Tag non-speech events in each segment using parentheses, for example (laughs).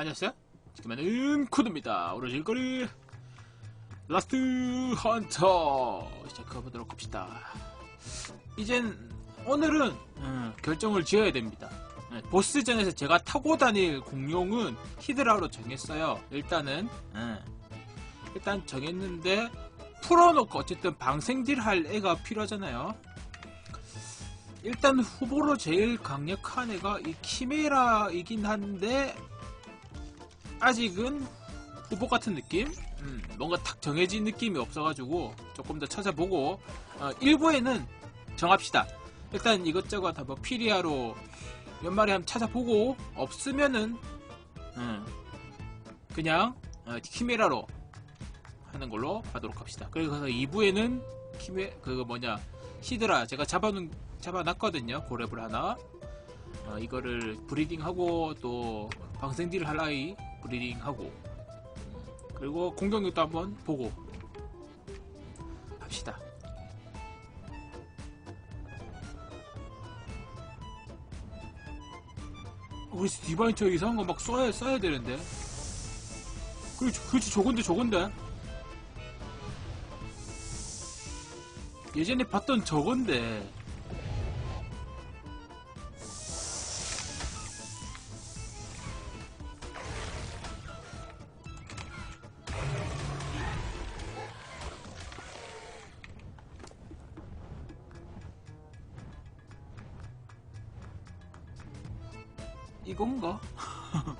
안녕하세요. 지금은 코드입니다. 오늘 일거리 라스트 헌터 시작해보도록 합시다. 이젠 오늘은 음, 결정을 지어야 됩니다. 네, 보스전에서 제가 타고 다닐 공룡은 히드라로 정했어요. 일단은 음, 일단 정했는데 풀어놓고 어쨌든 방생딜 할 애가 필요하잖아요. 일단 후보로 제일 강력한 애가 이 키메라이긴 한데 아직은 후보 같은 느낌? 음, 뭔가 탁 정해진 느낌이 없어가지고 조금 더 찾아보고 어, 일부에는 정합시다. 일단 이것저것 한번 피리아로 연말에 한번 찾아보고 없으면은 음, 그냥 어, 키메라로 하는 걸로 하도록 합시다. 그래서 2부에는 키메 그거 뭐냐 히드라 제가 잡아놓은 잡아놨거든요. 고랩을 하나. 어, 이거를 브리딩하고 또 방생딜 할라이 브리딩하고 음, 그리고 공격력도 한번 보고 합시다. 우리 디바인 저 이상한 거 막 써야 써야 되는데. 그렇지, 그렇지, 저건데, 저건데. 예전에 봤던 저건데. 이건가? (laughs)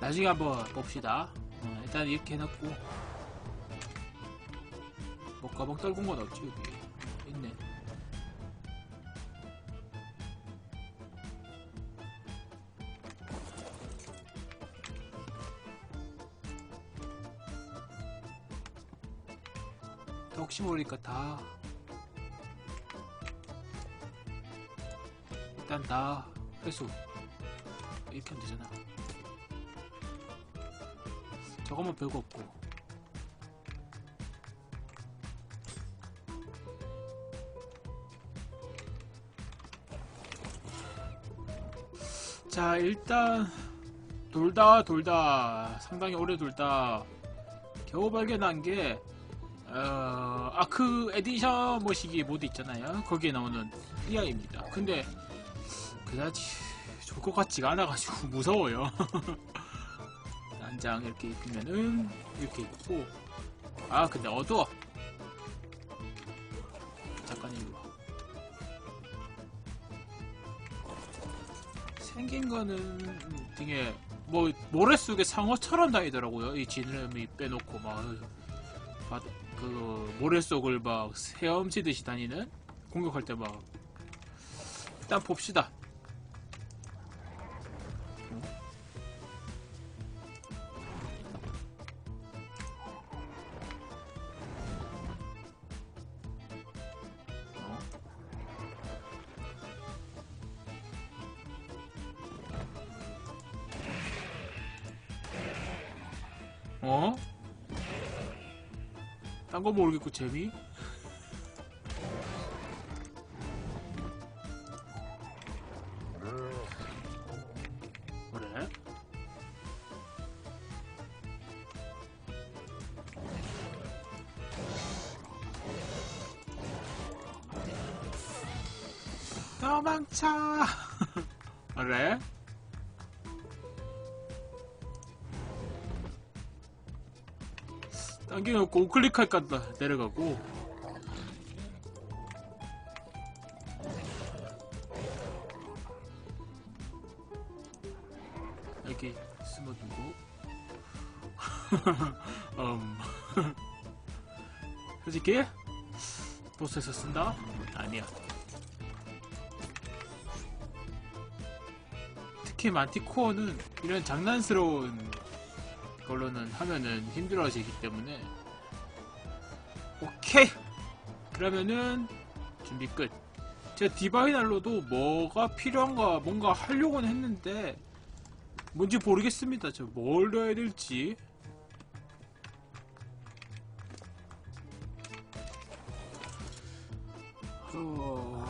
나중에 한번 봅시다. 어, 일단 이렇게 해놓고 뭐 가방 떨군 건 없지 여기 있네. 또 혹시 모르니까 다 일단 다 회수 이렇게 하면 되잖아. 저거만 별거 없고. 자 일단 돌다 돌다. 상당히 오래 돌다. 겨우 발견한 게 어, 아크 에디션 모시기 모드 있잖아요. 거기에 나오는 이아입니다. 근데 그다지 좋을 것 같지가 않아가지고 (laughs) 무서워요. (laughs) 난장 이렇게 입히면은 이렇게 입고. 아 근데 어두워. 잠깐 와. 생긴 거는 등에 뭐 모래 속에 상어처럼 다니더라고요. 이 지느러미 빼놓고 막, 막그 모래 속을 막 헤엄치듯이 다니는 공격할 때 막 일단 봅시다 어? 딴 거 모르겠고 재미? 그래? 도망쳐! (laughs) 그래? 당겨놓고 우클릭할까 봐 내려가고. 이렇게 숨어두고. (laughs) 음. (laughs) 솔직히 보스에서 쓴다? 아니야. 특히 만티코어는 이런 장난스러운 걸로는 하면은 힘들어지기 때문에. 오케이. 그러면은 준비 끝. 제가 디바이날로도 뭐가 필요한가 뭔가 하려고는 했는데 뭔지 모르겠습니다. 저 뭘 넣어야 될지. 어...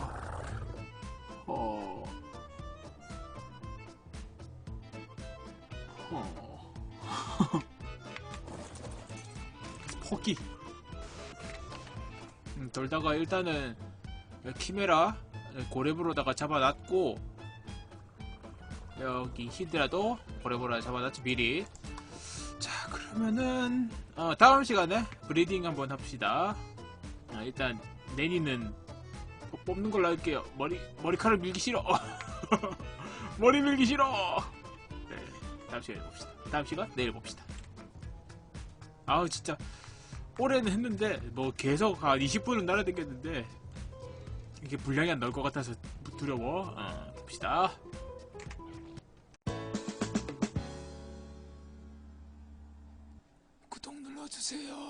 허. 허. 포기. 음, 돌다가 일단은 키메라 고레브로다가 잡아놨고 여기 히드라도 고레브로다 잡아놨지 미리. 자 그러면은 어, 다음 시간에 브리딩 한번 합시다. 아, 일단 내니는 뽑- 뽑는 걸로 할게요. 머리 머리카락 밀기 싫어. (laughs) 머리 밀기 싫어. 네, 다음 시간에 봅시다. 다음 시간 내일 봅시다. 아우 진짜 올해는 했는데 뭐 계속 한 20분은 날아다녔는데 이게 분량이 안 나올 것 같아서 두려워. 어, 봅시다. 구독 눌러주세요.